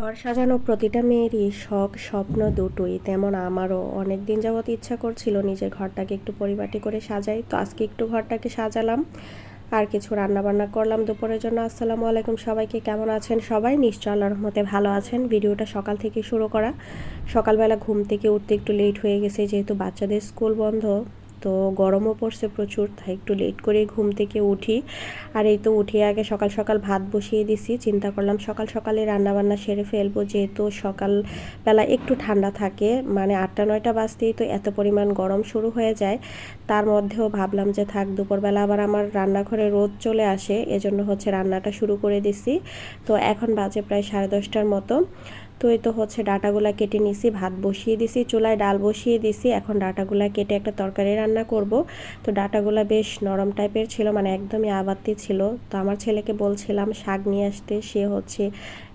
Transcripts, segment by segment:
ঘর সাজানো প্রতিটা মেয়েরই শখ, স্বপ্ন দুটোই। তেমন আমারও অনেক দিন যাবত ইচ্ছা করছিল নিজের ঘরটাকে একটু পরিপাটি করে সাজাই। তো আজকে একটু ঘরটাকে সাজালাম। আর কিছু রান্না বান্না করলাম দুপুরের জন্য। আসসালামু আলাইকুম সবাইকে। কেমন আছেন সবাই? নিশ্চয় আল্লাহর রহমতে ভালো আছেন। ভিডিওটা সকাল থেকে শুরু করা। সকালবেলা ঘুম থেকে উঠতে একটু লেট হয়ে গেছে, যেহেতু বাচ্চাদের স্কুল বন্ধ। তো গরমও পড়ছে প্রচুর, তাই একটু লেট করে ঘুম থেকে উঠি। আর এই তো উঠে আগে সকাল সকাল ভাত বসিয়ে দিছি, চিন্তা করলাম সকাল সকালে রান্নাবান্না সেরে ফেলব, যেহেতু সকালবেলা একটু ঠান্ডা থাকে মানে আটটা নয়টা বাজতেই তো এত পরিমাণ গরম শুরু হয়ে যায়। তার মধ্যেও ভাবলাম যে থাক, দুপুরবেলা আবার আমার রান্নাঘরে রোদ চলে আসে, এজন্য হচ্ছে রান্নাটা শুরু করে দিছি। তো এখন বাজে প্রায় সাড়ে দশটার মতো। তো এই তো হচ্ছে ডাটাগুলা কেটে নিছি, ভাত বসিয়ে দিছি, চুলায় ডাল বসিয়ে দিছি। এখন ডাটাগুলা কেটে একটা তরকারি রান্না করব। তো ডাটাগুলা বেশ নরম টাইপের ছিল মানে একদমই আবাতি ছিল। তো আমার ছেলেকে বলছিলাম শাক নিয়ে আসতে, সে হচ্ছে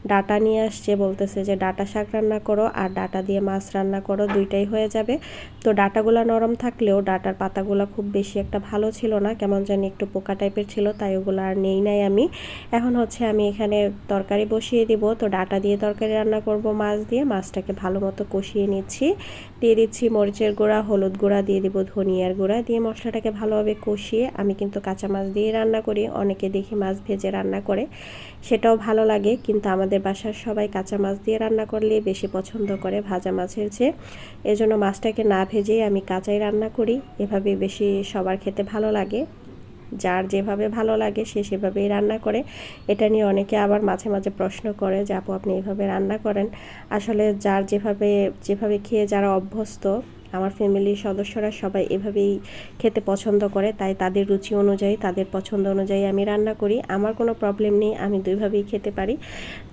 ডাটা নিয়ে আসছে, বলতেছে যে ডাটা শাক রান্না করো আর ডাটা দিয়ে মাছ রান্না করো, দুইটাই হয়ে যাবে। তো ডাটাগুলো নরম থাকলেও ডাটার পাতাগুলো খুব বেশি একটা ভালো ছিল না, কেমন জানি একটু পোকা টাইপের ছিল, তাই ওগুলো আর নেই নাই আমি। এখন হচ্ছে আমি এখানে তরকারি বসিয়ে দিব, তো ডাটা দিয়ে তরকারি রান্না করব, মাছ দিয়ে। মাছটাকে ভালো মতো কষিয়ে নিচ্ছি। দিয়ে দিচ্ছি মরিচের গুঁড়া, হলুদ গুঁড়া, দিয়ে দিব ধনিয়ার গুঁড়া। দিয়ে মশলাটাকে ভালোভাবে কষিয়ে আমি কিন্তু কাঁচা মাছ দিয়ে রান্না করি। অনেকে দেখি মাছ ভেজে রান্না করে, সেটাও ভালো লাগে, কিন্তু আমাদের বাসার সবাই কাঁচা মাছ দিয়ে রান্না করলে বেশি পছন্দ করে ভাজা মাছের চেয়ে এজন্য মাছটাকে না ভেজেই আমি কাঁচাই রান্না করি। এভাবে বেশি সবার খেতে ভালো লাগে। যার যেভাবে ভালো লাগে সে সেভাবেই রান্না করে। এটা নিয়ে অনেকে আবার মাঝে মাঝে প্রশ্ন করে যে, আপু, আপনি এভাবে রান্না করেন? আসলে যার যেভাবে যেভাবে খেয়ে যারা অভ্যস্ত আমার ফ্যামিলির সদস্যরা সবাই এভাবেই খেতে পছন্দ করে, তাই তাদের রুচি অনুযায়ী, তাদের পছন্দ অনুযায়ী আমি রান্না করি। আমার কোনো প্রবলেম নেই, আমি দুইভাবেই খেতে পারি।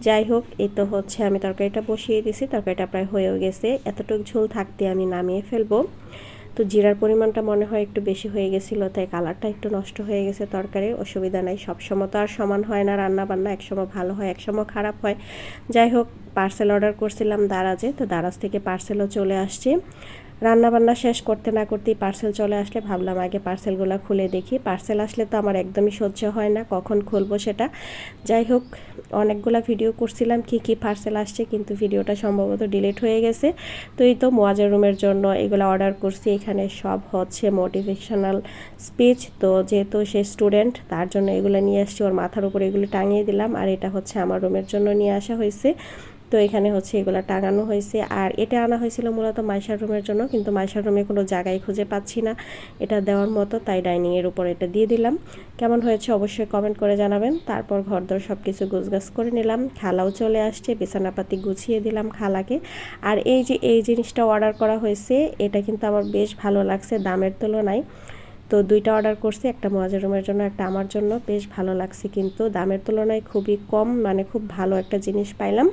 যাই হোক, এই তো হচ্ছে আমি তরকারিটা বসিয়ে দিছি তরকারিটা প্রায় হয়েও গেছে। এতটুকু ঝোল থাকতে আমি নামিয়ে ফেলব। তো জিরার পরিমাণটা মনে হয় একটু বেশি হয়ে গেছিল, তাই কালারটা একটু নষ্ট হয়ে গেছে তরকারি, অসুবিধা নাই। সবসময় তো আর সমান হয় না রান্না বান্না একসময় ভালো হয়, একসময় খারাপ হয়। যাই হোক পার্সেল অর্ডার করছিলাম দারাজে, তো দারাজ থেকে পার্সেলও চলে আসছে। রান্নাবান্না শেষ করতে না করতেই পার্সেল চলে আসলে ভাবলাম আগে পার্সেলগুলো খুলে দেখি। পার্সেল আসলে তো আমার একদমই সহ্য হয় না, কখন খুলবো সেটা। যাই হোক, অনেকগুলো ভিডিও করছিলাম, কি কি পার্সেল আসছে, কিন্তু ভিডিওটা সম্ভবত ডিলিট হয়ে গেছে। তো এই তো মোয়াজের রুমের জন্য এগুলো অর্ডার করছি, এখানে সব হচ্ছে মোটিভেশনাল স্পিচ তো যেহেতু সে স্টুডেন্ট তার জন্য এগুলো নিয়ে আসছি, ওর মাথার উপরে এগুলো টাঙিয়ে দিলাম। আর এটা হচ্ছে আমার রুমের জন্য নিয়ে আসা হয়েছে। তো এখানে হচ্ছে এগুলো টাঙানো হয়েছে। আর এটা আনা হয়েছিল মূলত মাইশার রুমের জন্য, কিন্তু মাইশার রুমে কোনো জায়গায় খুঁজে পাচ্ছি না। এটা দেওয়ার মতো, তাই ডাইনিংয়ের উপর এটা দিয়ে দিলাম। কেমন হয়েছে অবশ্যই কমেন্ট করে জানাবেন। তারপর ঘরদর সব কিছু গুছগাছ করে নিলাম। খালাও চলে আসছে, বিছানাপাতি গুছিয়ে দিলাম খালাকে। আর এই যে, এই জিনিসটা অর্ডার করা হয়েছে, এটা কিন্তু আমার বেশ ভালো লাগছে দামের তুলনায়। তো দুইটা অর্ডার করছি, একটা মোয়াজের রুমের জন্য, একটা আমার জন্য। বেশ ভালো লাগছে কিন্তু, দামের তুলনায় খুবই কম মানে খুব ভালো একটা জিনিস পাইলাম।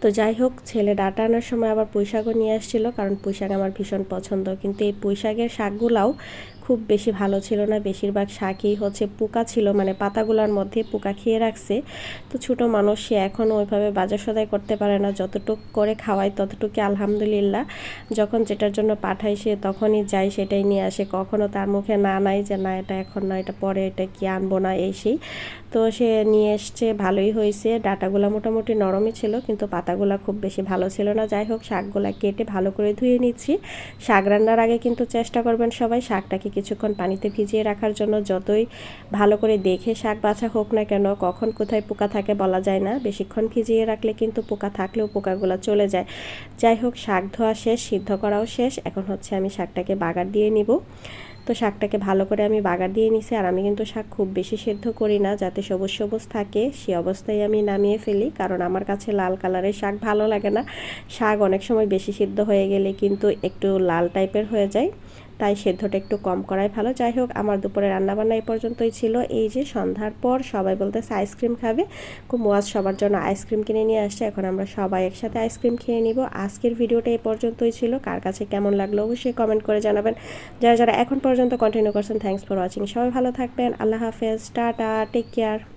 তো যাই হোক ছেলে ডাটা আনার সময় আবার পুঁইশাকও নিয়ে আসছিল, কারণ পুঁইশাক আমার ভীষণ পছন্দ। কিন্তু এই পুঁইশাকের শাকগুলাও খুব বেশি ভালো ছিল না। বেশিরভাগ শাকই হচ্ছে পোকা ছিল মানে পাতাগুলোর মধ্যে পোকা খেয়ে রাখছে। তো ছোটো মানুষ, সে এখনও ওইভাবে বাজার সদাই করতে পারে না। যতটুক করে খাওয়াই ততটুকু আলহামদুলিল্লাহ। যখন যেটার জন্য পাঠাই সে তখনই যাই সেটাই নিয়ে আসে। কখনও তার মুখে না নাই যে, না, এটা এখন না এটা পরে, এটা কি আনব না? এই সেই। তো সে নিয়ে এসছে, ভালোই হয়েছে। ডাটাগুলো মোটামুটি নরমই ছিল, কিন্তু পাতাগুলো খুব বেশি ভালো ছিল না। যাই হোক, শাকগুলো কেটে ভালো করে ধুয়ে নিচ্ছি। শাক রান্নার আগে কিন্তু চেষ্টা করবেন সবাই শাকটাকে কিছুক্ষণ পানিতে ভিজিয়ে রাখার জন্য যতই ভালো করে দেখে শাক বাছা হোক না কেন, কখন কোথায় পোকা থাকে বলা যায় না। বেশিক্ষণ ভিজিয়ে রাখলে কিন্তু পোকা থাকলেও পোকাগুলো চলে যায়। যাই হোক, শাক ধোয়া শেষ, সিদ্ধ করাও শেষ। এখন হচ্ছে আমি শাকটাকে বাগার দিয়ে নিব। তো শাকটাকে ভালো করে আমি বাগার দিয়ে নিছি আর আমি কিন্তু শাক খুব বেশি সেদ্ধ করি না। যাতে সবুজ সবুজ থাকে, সে অবস্থায় আমি নামিয়ে ফেলি। কারণ আমার কাছে লাল কালারের শাক ভালো লাগে না। শাক অনেক সময় বেশি সিদ্ধ হয়ে গেলে কিন্তু একটু লাল টাইপের হয়ে যায়। তাই সেদ্ধটা একটু কম করাই ভালো। যাই হোক, আমার দুপুরে রান্নাবান্না এই পর্যন্তই ছিল। এই যে সন্ধ্যার পর সবাই বলতেছে আইসক্রিম খাবে। খুব মোয়াজ সবার জন্য আইসক্রিম কিনে নিয়ে আসছে। এখন আমরা সবাই একসাথে আইসক্রিম খেয়ে নিব। আজকের ভিডিওটা এই পর্যন্তই ছিল। কার কাছে কেমন লাগল অবশ্যই কমেন্ট করে জানাবেন। যারা যারা এখন পর্যন্ত কন্টিনিউ করছেন থ্যাংকস ফর ওয়াচিং সবাই ভালো থাকবেন। আল্লাহ হাফেজ। টাটা। Take care